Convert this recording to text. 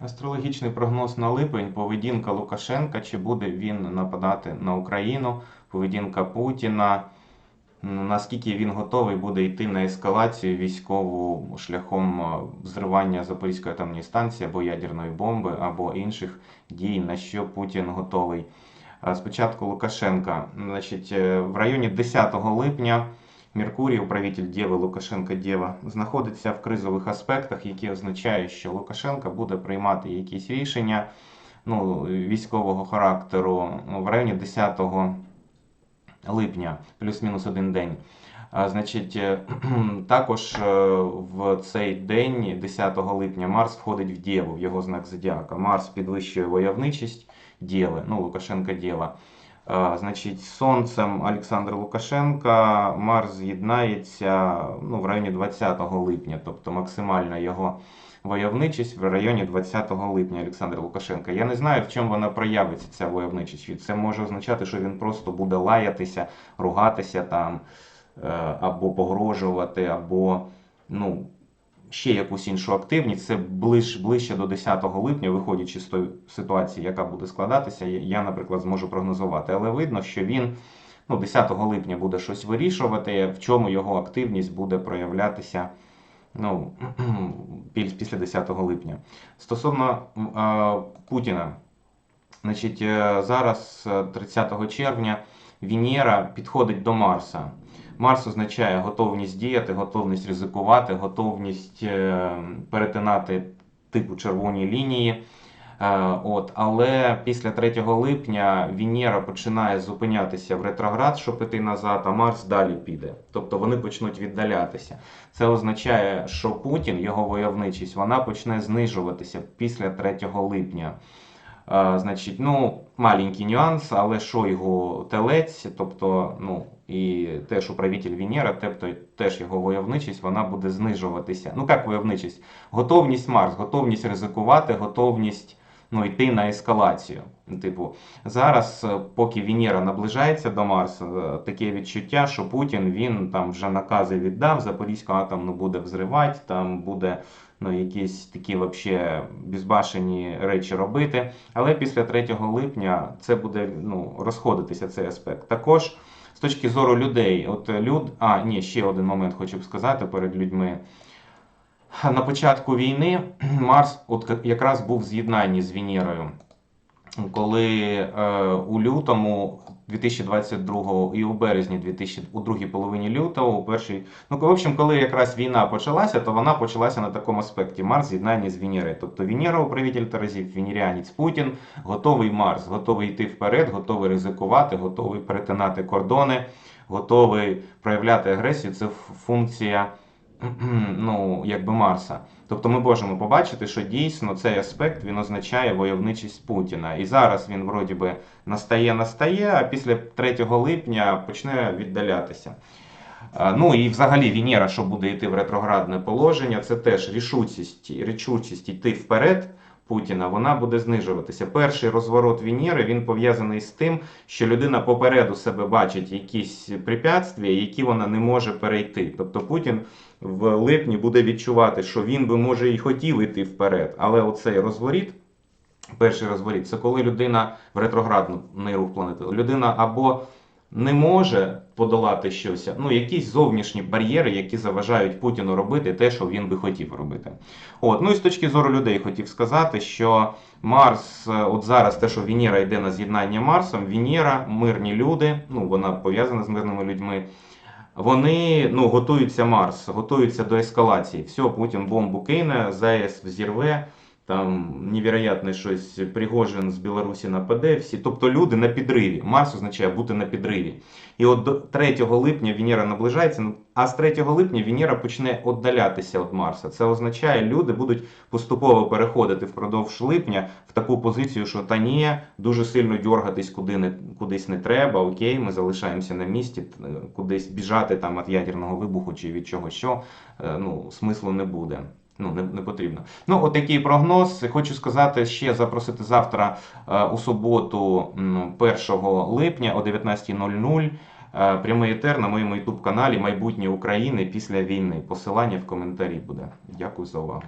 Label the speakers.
Speaker 1: Астрологічний прогноз на липень, поведінка Лукашенка, чи буде він нападати на Україну, поведінка Путіна, наскільки він готовий буде йти на ескалацію військову шляхом е, зривання Запорізької атомної станції або ядерної бомби, або інших дій, на що Путін готовий. Спочатку Лукашенка, значить, е, в районі 10 липня. Меркурій, управитель Дєви Лукашенка Дєва, знаходиться в кризових аспектах, які означають, що Лукашенка буде приймати якісь рішення ну, військового характеру ну, в районі 10 липня, плюс-мінус один день. А, значить, е, також е, в цей день, 10 липня, Марс входить в Дєву, в його знак зодіака. Марс підвищує войовничість Дєви, ну, Лукашенка Дєва. Значить, сонцем Олександра Лукашенка Марс з'єднається ну, в районі 20 липня, тобто максимальна його войовничість в районі 20 липня Олександра Лукашенка. Я не знаю, в чому вона проявиться, ця войовничість. Це може означати, що він просто буде лаятися, ругатися там, е, або погрожувати, або ну, ще якусь іншу активність. Це ближ, ближче до 10 липня, виходячи з тої ситуації, яка буде складатися, я, наприклад, зможу прогнозувати. Але видно, що він ну, 10 липня буде щось вирішувати, в чому його активність буде проявлятися ну, після 10 липня. Стосовно е, Путіна, значить, е, зараз, е, 30 червня, Венера підходить до Марса. Марс означає готовність діяти, готовність ризикувати, готовність е, перетинати типу червоні лінії. Е, От, але після 3 липня Венера починає зупинятися в ретроград, щоб іти назад, а Марс далі піде. Тобто вони почнуть віддалятися. Це означає, що Путін, його войовничість, вона почне знижуватися після 3 липня. Е, Значить, ну, маленький нюанс, але що його телець, тобто, ну, і теж управитель Венера, тобто теж його войовничість, вона буде знижуватися. Ну, як войовничість? Готовність Марс, готовність ризикувати, готовність ну, йти на ескалацію. Типу, зараз, е, поки Венера наближається до Марса, е, таке відчуття, що Путін він там вже накази віддав, Запорізьку атомну буде взривати, там буде ну, якісь такі вообще безбашені речі робити. Але після 3 липня це буде ну, розходитися цей аспект. Також з точки зору людей, от люд, а ні, ще один момент хочу б сказати перед людьми. На початку війни Марс от якраз був в з'єднанні з Венерою, коли е, у лютому 2022 і у березні 2000, у другій половині лютого, у першій, ну в общем, коли якраз війна почалася, то вона почалася на такому аспекті Марс в з'єднанні з Венерою. Тобто Венера, управитель Терезів, Венеріанець Путін, готовий Марс, готовий йти вперед, готовий ризикувати, готовий перетинати кордони, готовий проявляти агресію. Це функція ну, якби Марса. Тобто ми можемо побачити, що дійсно цей аспект він означає войовничість Путіна. І зараз він вроді би настає, настає, а після 3 липня почне віддалятися. Ну і взагалі Венера, що буде йти в ретроградне положення, це теж рішучість, рішучість йти вперед. Путіна, вона буде знижуватися. Перший розворот Венери він пов'язаний з тим, що людина попереду себе бачить якісь препятствия, які вона не може перейти. Тобто Путін в липні буде відчувати, що він би може і хотів іти вперед, але оцей розворіт. Перший розворіт це коли людина в ретроградний рух планети. Людина або не може подолати щось, ну якісь зовнішні бар'єри, які заважають Путіну робити те, що він би хотів робити. От, ну і з точки зору людей хотів сказати, що Марс, е, от зараз те, що Венера йде на з'єднання Марсом, Венера, мирні люди, ну вона пов'язана з мирними людьми. Вони ну, готуються Марс, готуються до ескалації. Все, Путін бомбу кине, ЗАЕС взірве, там невероятне щось Пригожин з Білорусі нападе. Всі, тобто люди на підриві. Марс означає бути на підриві. І от до 3 липня Венера наближається, ну, а з 3 липня Венера почне віддалятися від Марса. Це означає, люди будуть поступово переходити впродовж липня в таку позицію, що та ні, дуже сильно дергатись куди не, кудись не треба. Окей, ми залишаємося на місці, кудись біжати там від ядерного вибуху чи від чого що, е, ну, смислу не буде. Ну, не, не потрібно. Ну, от такий прогноз. Хочу сказати ще запросити завтра е, у суботу, 1 липня о 19.00 е, прямий етер на моєму YouTube каналі Майбутнє України після війни. Посилання в коментарі буде. Дякую за увагу.